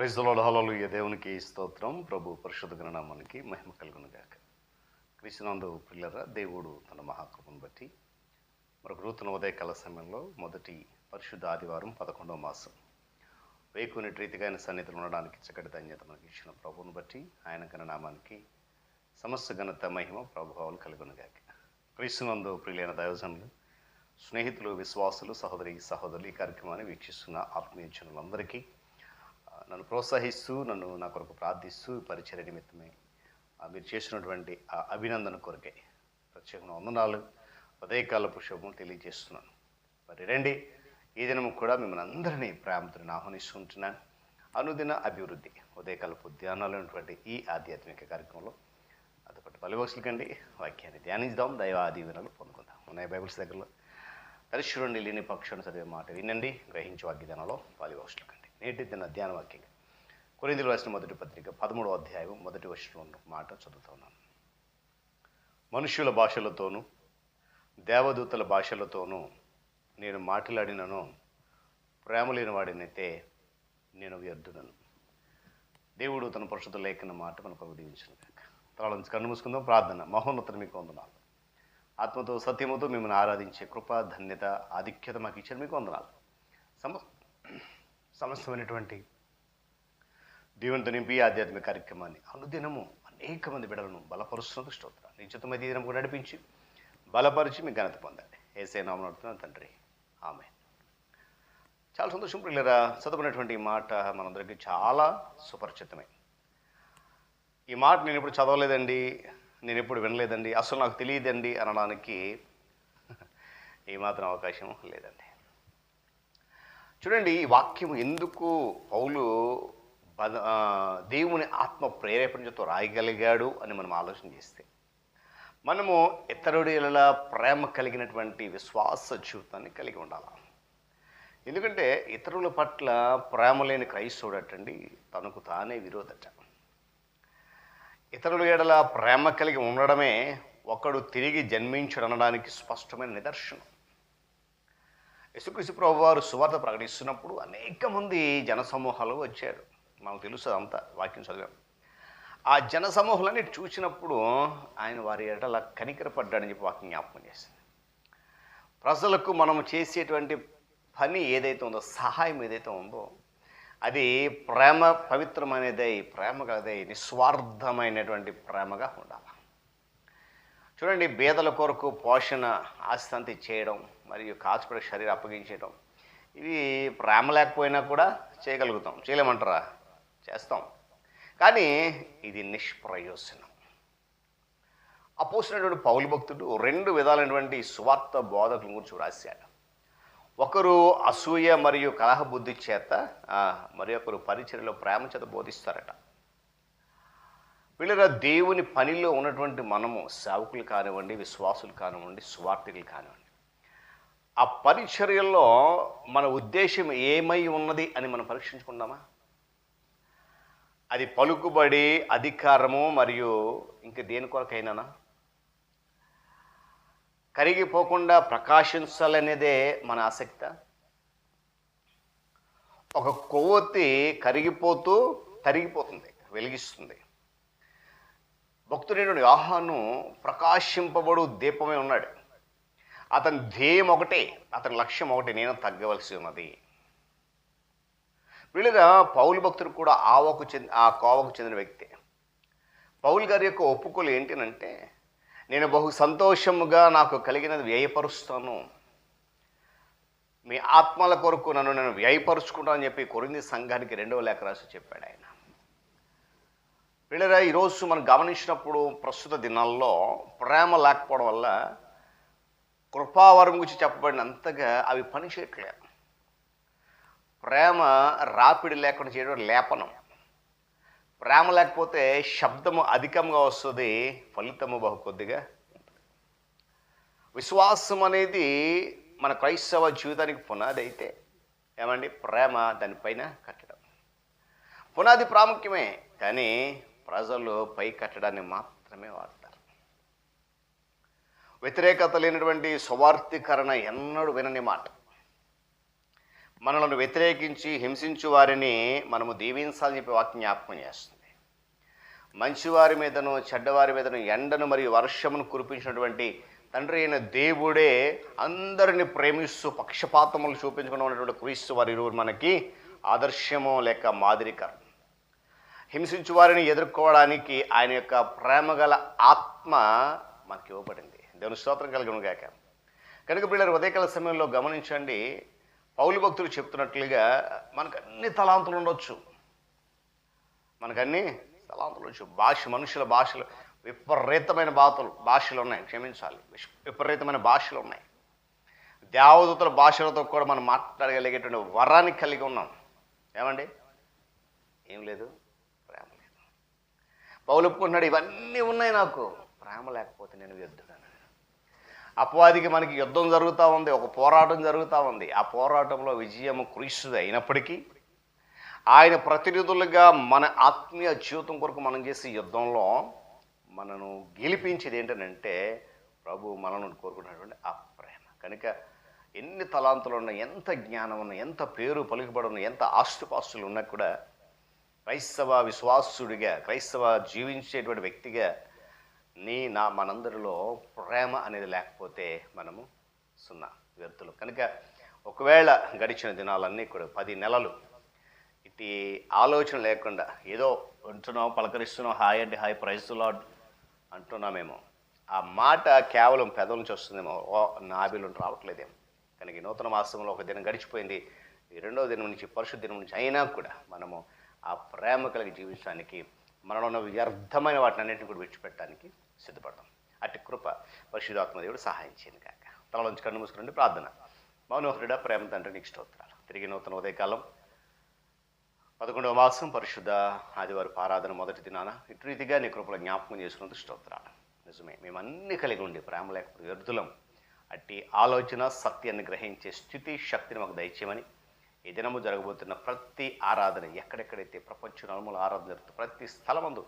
ప్రైజ్లో హలలుయ దేవునికి స్తోత్రం. ప్రభు పరిశుద్ధ గణనామానికి మహిమ కలుగునుగాక. కృష్ణనందు క్రీస్తునందు పిల్లరా దేవుడు తన మహాకృపను బట్టి మరొక నూతన ఉదయకాల సమయంలో మొదటి పరిశుద్ధ ఆదివారం పదకొండవ మాసం. వేకుని రీతిగా ఆయన సన్నిధిలో ఉండడానికి చక్కటి ధన్యత మనకి ఇచ్చిన ప్రభువును బట్టి ఆయన గణనామానికి సమస్త ఘనత మహిమ ప్రభావాలు కలుగునుగాక. క్రీస్తునందు ప్రియులైన దయోజనులు స్నేహితులు విశ్వాసులు సహోదరి సహోదరులు ఈ కార్యక్రమాన్ని వీక్షిస్తున్న ఆత్మీయ జనులందరికీ నన్ను ప్రోత్సహిస్తూ నన్ను నా కొరకు ప్రార్థిస్తూ పరిచయ నిమిత్తమే మీరు చేసినటువంటి ఆ అభినందన కొరకే. ప్రత్యేకమైన వందనాలు. ఉదయకాల పుష్పము తెలియజేస్తున్నాను. మరి రండి. ఈ దినము కూడా మిమ్మల్ని అందరినీ ప్రేమతో ఆహ్వానిస్తుంటున్నాను అనుదిన అభివృద్ధి. ఉదయకాలపు ధ్యానాలు అనేటువంటి ఈ ఆధ్యాత్మిక కార్యక్రమంలో అదొకటి పలువోసులు కండి వాక్యాన్ని ధ్యానిద్దాం. దైవ ఆదీవనాలు పొందుకుందాం. ఉన్నాయి బైబిల్స్ దగ్గరలో. పరిశురుండి లేని పక్షాన్ని చదివే మాట వినండి. గ్రహించి వాగ్యదానంలో పాలివోసులు కండి నేటి దిన ధ్యాన వాక్యం కొరిందులు రాసిన మొదటి పత్రిక పదమూడవ అధ్యాయం మొదటి వర్షంలో ఉన్న మాట చదువుతున్నాను మనుషుల భాషలతోనూ దేవదూతల భాషలతోనూ నేను మాట్లాడినను ప్రేమ లేని వాడినైతే నేను వ్యర్థుడను. దేవుడు తన పరిశుద్ధ లేఖన మాట మనకు దీవించిన కాక తల కన్ను మూసుకుందాం ప్రార్థన. మహోన్నతను మీకు వందనాలు. ఆత్మతో సత్యముతో మిమ్మల్ని ఆరాధించే కృప ధన్యత ఆధిక్యత మాకు ఇచ్చారు మీకు వందనాలు. సమ సమస్తమైనటువంటి దీవెనతో నింపి ఆధ్యాత్మిక కార్యక్రమాన్ని అనుదినము అనేక మంది బిడలను బలపరుస్తున్నందుకు స్తోత్రం. నిశ్చితమై దినం కూడా నడిపించి బలపరిచి మీ ఘనత పొందండి. ఏసే నామం నడుతున్నాను తండ్రి. ఆమె చాలా సంతోషం పిల్లరా చదువుకున్నటువంటి మాట మనందరికీ చాలా సుపరిచితమే. ఈ మాట నేను ఎప్పుడు చదవలేదండి నేను ఎప్పుడు వినలేదండి అసలు నాకు తెలియదండి అనడానికి ఏమాత్రం అవకాశం లేదండి. చూడండి ఈ వాక్యం ఎందుకు పౌలు బద దేవుని ఆత్మ ప్రేరేపణతో రాయగలిగాడు అని మనం ఆలోచన చేస్తే మనము ఇతరుడిల ప్రేమ కలిగినటువంటి విశ్వాస జీవితాన్ని కలిగి ఉండాలి? ఎందుకంటే ఇతరుల పట్ల ప్రేమ లేని క్రైస్తవుడటండి తనకు తానే విరోధట. ఇతరుల ఎడల ప్రేమ కలిగి ఉండడమే ఒకడు తిరిగి జన్మించడనడానికి స్పష్టమైన నిదర్శనం. యేసుక్రీస్తు ప్రభు వారు సువార్త ప్రకటిస్తున్నప్పుడు అనేక మంది జనసమూహాలు వచ్చారు. మనకు తెలుసు అంతా వాక్యం చదివాం. ఆ జనసమూహాలని చూసినప్పుడు ఆయన వారి ఎడల కనికరపడ్డాడని చెప్పి వాక్యం జ్ఞాపకం చేసింది ప్రజలకు మనం చేసేటువంటి పని ఏదైతే ఉందో సహాయం ఏదైతే ఉందో అది ప్రేమ పవిత్రమైనదై ప్రేమ కలదై నిస్వార్థమైనటువంటి ప్రేమగా ఉండాలి. చూడండి బేదల కొరకు పోషణ ఆస్తంతి చేయడం మరియు కాచుపడి శరీరం అప్పగించడం ఇవి ప్రేమ లేకపోయినా కూడా చేయగలుగుతాం. చేయలేమంటారా? చేస్తాం. కానీ ఇది నిష్ప్రయోజనం. అపోసినటువంటి పౌలు భక్తుడు రెండు విధాలైనటువంటి సువార్త బోధకుల గురించి రాశాడు ఒకరు అసూయ మరియు కలహ బుద్ధి చేత మరి ఒకరు పరిచర్లో ప్రేమ చేత బోధిస్తారట. వీళ్ళ దేవుని పనిలో ఉన్నటువంటి మనము సేవకులు కానివ్వండి విశ్వాసులు కానివ్వండి స్వార్థికులు కానివ్వండి. ఆ పరిచర్యల్లో మన ఉద్దేశం ఏమై ఉన్నది అని మనం పరీక్షించుకుందామా? అది పలుకుబడి అధికారము మరియు ఇంక దేని కొరకైనానా? కరిగిపోకుండా ప్రకాశించాలనేదే మన ఆసక్త. ఒక కొవ్వొత్తి కరిగిపోతూ తరిగిపోతుంది వెలిగిస్తుంది. భక్తుడైన ఆహాను ప్రకాశింపబడు దీపమే ఉన్నాడు. అతని ధ్యేయం ఒకటే అతని లక్ష్యం ఒకటి నేను తగ్గవలసి ఉన్నది. వీళ్ళుగా పౌలు భక్తుడు కూడా ఆవకు చెంది ఆ కోవకు చెందిన వ్యక్తి. పౌలు గారి యొక్క ఒప్పుకోలు ఏంటినంటే నేను బహు సంతోషముగా నాకు కలిగినది వ్యయపరుస్తాను. మీ ఆత్మల కొరకు నన్ను నేను వ్యయపరుచుకుంటానని చెప్పి కొరింది సంఘానికి రెండవ లేఖ రాసి చెప్పాడు ఆయన. వీళ్ళరా ఈరోజు మనం గమనించినప్పుడు ప్రస్తుత దినాల్లో ప్రేమ లేకపోవడం వల్ల కృపావరం గురించి చెప్పబడినంతగా అవి పని చేయట్లేదు ప్రేమ రాపిడి లేకుండా చేయడం లేపనం. ప్రేమ లేకపోతే శబ్దము అధికంగా వస్తుంది ఫలితము బహు కొద్దిగా విశ్వాసం అనేది మన క్రైస్తవ జీవితానికి పునాది అయితే ఏమండి? ప్రేమ దానిపైన కట్టడం. పునాది ప్రాముఖ్యమే కానీ ప్రజలు పై కట్టడాన్ని మాత్రమే వాడతారు. వ్యతిరేకత లేనటువంటి స్వార్థీకరణ ఎన్నడూ వినని మాట. మనలను వ్యతిరేకించి హింసించు వారిని మనము దీవించాలని చెప్పి వాక్యం జ్ఞాపకం చేస్తుంది. మంచివారి మీదను చెడ్డవారి మీదను ఎండను మరియు వర్షమును కురిపించినటువంటి తండ్రి అయిన దేవుడే అందరిని ప్రేమిస్తూ పక్షపాతములు చూపించుకుని ఉన్నటువంటి క్రీస్తు వారి ఇరువురు మనకి ఆదర్శము లేక మాదిరికరం. హింసించు వారిని ఎదుర్కోవడానికి ఆయన యొక్క ప్రేమగల ఆత్మ మనకి ఇవ్వబడింది. దేవుని స్తోత్రం కలిగి గాక. కనుక పిల్లలు ఉదయకాల సమయంలో గమనించండి పౌలు భక్తులు చెప్తున్నట్లుగా మనకు అన్ని తలాంతులు ఉండొచ్చు. మనకన్నీ తలాంతులు ఉండొచ్చు. భాష మనుషుల భాషలు విపరీతమైన బాతలు భాషలు ఉన్నాయి. క్షమించాలి. విష్- విపరీతమైన భాషలు ఉన్నాయి. దేవదూతల భాషలతో కూడా మనం మాట్లాడగలిగేటువంటి వరాన్ని కలిగి ఉన్నాం. ఏమండి? ఏం లేదు. ప్రేమ లేదు. పౌలు ఒప్పుకుంటున్నాడు ఇవన్నీ ఉన్నాయి నాకు. ప్రేమ లేకపోతే నేను వ్యర్థుడను అపవాదికి మనకి యుద్ధం జరుగుతూ ఉంది ఒక పోరాటం జరుగుతూ ఉంది. ఆ పోరాటంలో విజయం క్రీస్తుది అయినప్పటికీ ఆయన ప్రతినిధులుగా మన ఆత్మీయ జీవితం కొరకు మనం చేసే యుద్ధంలో మనను గెలిపించేది ఏంటంటే ప్రభు మనల్ని కోరుకున్నటువంటి ఆ ప్రేమ. కనుక ఎన్ని తలాంతులు ఉన్నా ఎంత జ్ఞానం ఉన్నా ఎంత పేరు పలుకుబడి ఉన్నా ఎంత ఆస్తుపాస్తులు ఉన్నా కూడా క్రైస్తవ విశ్వాసుడిగా క్రైస్తవ జీవించేటువంటి వ్యక్తిగా నీ నా మనందరిలో ప్రేమ అనేది లేకపోతే మనము సున్నా వ్యర్థులు. కనుక ఒకవేళ గడిచిన దినాలన్నీ కూడా పది నెలలు ఇటు ఆలోచన లేకుండా ఏదో ఉంటున్నాం పలకరిస్తున్నాం హాయ్ అంటే హాయ్ ప్రైజ్ లాడ్ అంటున్నామేమో. ఆ మాట కేవలం పెదవుల నుంచి వస్తుందేమో. ఓ నాభిలు రావట్లేదేమో. కనుక ఈ నూతన మాసంలో ఒక దినం గడిచిపోయింది. ఈ రెండవ దినం నుంచి పరిశుద్ధ దినం నుంచి అయినా కూడా మనము ఆ ప్రేమ కలిగి జీవించడానికి మనలో ఉన్న వ్యర్థమైన వాటిని అన్నింటిని కూడా విడిచిపెట్టడానికి సిద్ధపడతాం అట్టి కృప పరిశుధాత్మ దేవుడు సహాయం చేయను కాక తలలోంచి కన్ను మూసుకుని ప్రార్థన. మౌనోహరుడ ప్రేమ తండ్రి నీకు స్తోత్రాలు. తిరిగి నూతన ఉదయకాలం. పదకొండవ మాసం పరిశుద్ధ ఆదివారం ఆరాధన మొదటి దినాన. ఇటు రీతిగా నీ కృపలో జ్ఞాపకం చేసుకున్నందుకు స్తోత్రాలు. నిజమే మేము అన్ని కలిగి ఉండి ప్రేమ లేకపోతే వ్యర్థులం. అట్టి ఆలోచన సత్యాన్ని గ్రహించే స్థితి శక్తిని మాకు దయచేయమని ఈ దినము జరగబోతున్న ప్రతి ఆరాధన ఎక్కడెక్కడైతే ప్రపంచ నలుమూల ఆరాధన జరుగుతుంది ప్రతి స్థలమందు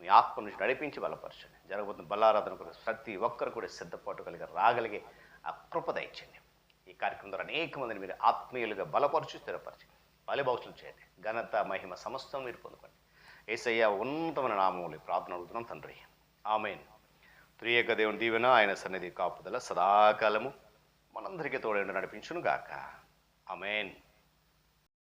మీ ఆత్మ నుంచి నడిపించి బలపరచండి. జరగబోతున్న బలారాధన కొరకు ప్రతి ఒక్కరు కూడా సిద్ధపాటు కలిగి రాగలిగే ఆ కృప దయచండి ఈ కార్యక్రమం ద్వారా అనేక మందిని మీరు ఆత్మీయులుగా బలపరచు స్థిరపరచు బలిభౌషులు చేయండి. ఘనత మహిమ సమస్తం మీరు పొందుకోండి. ఏసయ్య ఉన్నతమైన నామములు ప్రార్థన అడుగుతున్నాం తండ్రి. ఆమెన్. త్రియేక దేవుని దీవెన ఆయన సన్నిధి కాపుదల సదాకాలము. మనందరికీ తోడేండు నడిపించును గాక ఆమెన్.